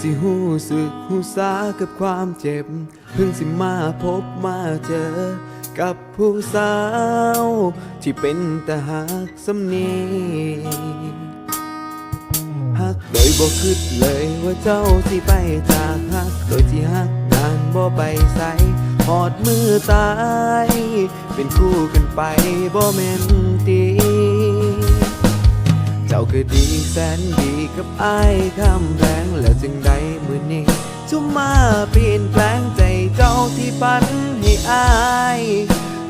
สิหูสึกหูสากับความเจ็บ เพิ่งสิมาพบมาเจอ กับผู้สาว ที่เป็นตาหักสำนีหักโดยบ่คิดเลยว่าเจ้าสิไปจากหัก โดยที่หักนานบ่ไปใสหอดมือตาย เป็นคู่กันไปบ่แม่นตี เจ้าคือดีแสนดีกับไอ้คำแรงแล้วจึงได้มือนี้จุมาเปลี่ยนแปลงใจเจ้าที่ปันให้อาย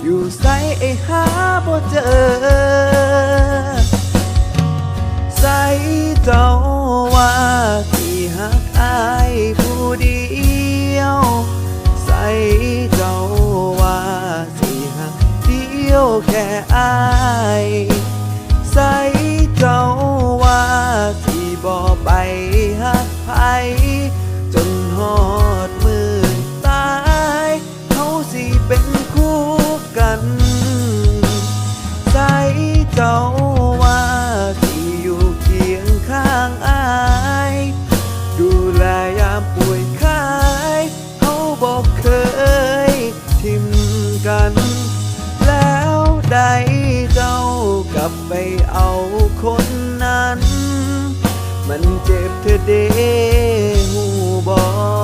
อยู่ใสไอ้หาบ่เจอ กันใส่เจ้าว่าที่อยู่เคียงข้างอาย ดูแลยามป่วยไข้เขาบอกเคยทิมกัน แล้วได้เจ้ากลับไปเอาคนนั้น มันเจ็บเธอเดหูบอใ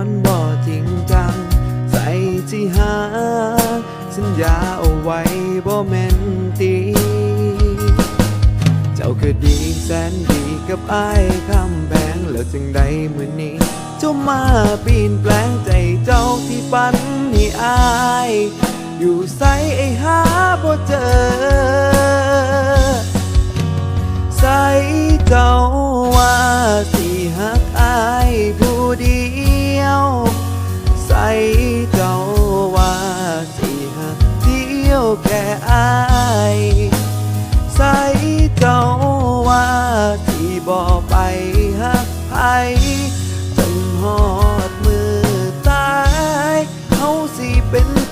อนบ่จริงจัง ใส่ที่หา สัญญาเอาไว้บ่แม่นตีเจ้าคือดีแสนดีกับไอ้ายคำแพงแล้วจึงได้มือนี้ เจ้ามาปีนแปลงใจเจ้าที่ปันให้อาย อยู่ใสไอ้หาบ่เจอ ใส่เจ้า สิ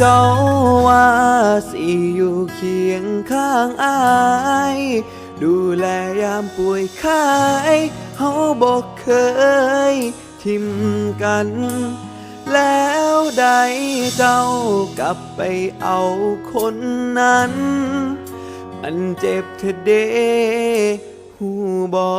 เจ้าว่าสิอยู่เคียงข้างอาย ดูแลยามป่วยไข้เขาบอกเคย ทิมกัน แล้วได้เจ้ากลับไปเอาคนนั้น มันเจ็บเธอเดหูบอ